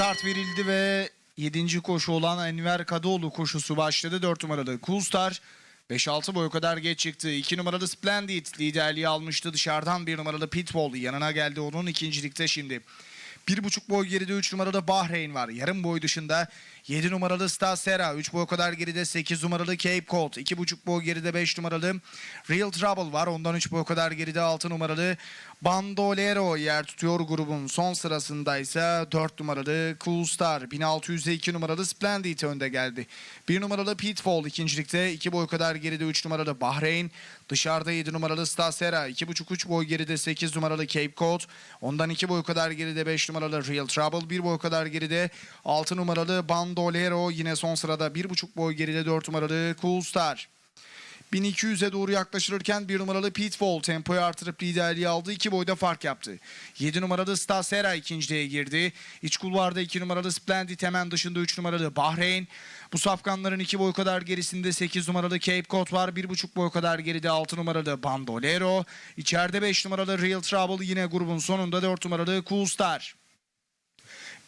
Start verildi ve 7. koşu olan Enver Kadıoğlu koşusu başladı. 4 numaralı Cool Star 5-6 boy kadar geç çıktı. 2 numaralı Splendid liderliği almıştı. Dışarıdan 1 numaralı Pitbull yanına geldi onun ikincilikte şimdi. 1,5 boy geride 3 numaralı Bahreyn var. Yarım boy dışında 7 numaralı Stasera. 3 boy kadar geride 8 numaralı Cape Cod. 2,5 boy geride 5 numaralı Real Trouble var. Ondan 3 boy kadar geride 6 numaralı Bandolero yer tutuyor grubun son sırasında ise 4 numaralı Cool Star. 1600'de 2 numaralı Splendid önde geldi. 1 numaralı Pitfall ikincilikte 2 boy kadar geride 3 numaralı Bahreyn. Dışarıda 7 numaralı Stasera. 2,5-3 boy geride 8 numaralı Cape Cod. Ondan 2 boy kadar geride 5 numaralı Real Trouble. 1 boy kadar geride 6 numaralı Bandolero. Yine son sırada 1,5 boy geride 4 numaralı Cool Star. 1200'e doğru yaklaşırken bir numaralı Pitfall tempoyu artırıp liderliği aldı. iki boyda fark yaptı. 7 numaralı Stasera ikinciliğe girdi. İç kulvarda 2 numaralı Splendid hemen dışında 3 numaralı Bahreyn. Bu safkanların 2 boy kadar gerisinde 8 numaralı Cape Cod var. 1,5 boy kadar geride 6 numaralı Bandolero. İçeride 5 numaralı Real Trouble yine grubun sonunda 4 numaralı Cool Star.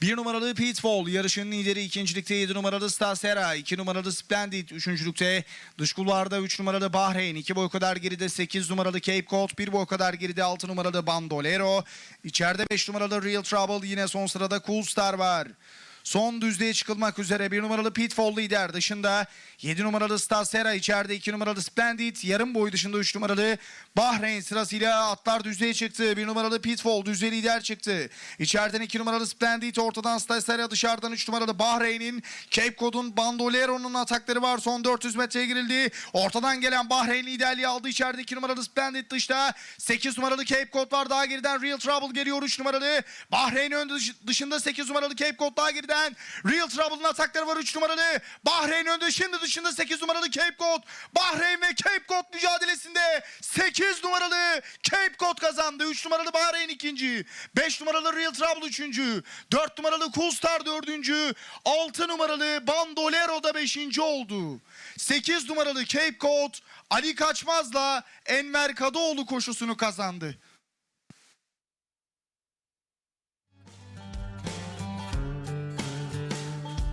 Bir numaralı Pitfall yarışın lideri ikincilikte 7 numaralı Stasera, 2 numaralı Splendid üçüncülükte dış kulvarda 3 numaralı Bahreyn, 2 boy kadar geride 8 numaralı Cape Cod, 1 boy kadar geride 6 numaralı Bandolero, içeride 5 numaralı Real Trouble yine son sırada Cool Star var. Son düzlüğe çıkılmak üzere bir numaralı Pitfall lider dışında 7 numaralı Stasera içeride 2 numaralı Splendid yarım boy dışında 3 numaralı Bahreyn sırasıyla atlar düzlüğe çıktı. 1 numaralı Pitfall düzlüğe lider çıktı. İçeriden 2 numaralı Splendid ortadan Stasera dışarıdan 3 numaralı Bahreyn'in Cape Cod'un Bandolero'nun atakları var. Son 400 metreye girildi. Ortadan gelen Bahreyn liderliği aldı. İçeride 2 numaralı Splendid dışta 8 numaralı Cape Cod var. Daha geriden Real Trouble geliyor 3 numaralı. Bahreyn ön dış- dışında 8 numaralı Cape Cod daha geriden Real Trouble'ın atakları var 3 numaralı. Bahreyn önde şimdi dışında 8 numaralı Cape Cod. Bahreyn ve Cape Cod mücadelesinde 8 numaralı Cape Cod kazandı. 3 numaralı Bahreyn ikinci. 5 numaralı Real Trouble üçüncü. 4 numaralı Cool Star dördüncü. 6 numaralı Bandolero da beşinci oldu. 8 numaralı Cape Cod Ali Kaçmaz'la Enver Kadıoğlu koşusunu kazandı.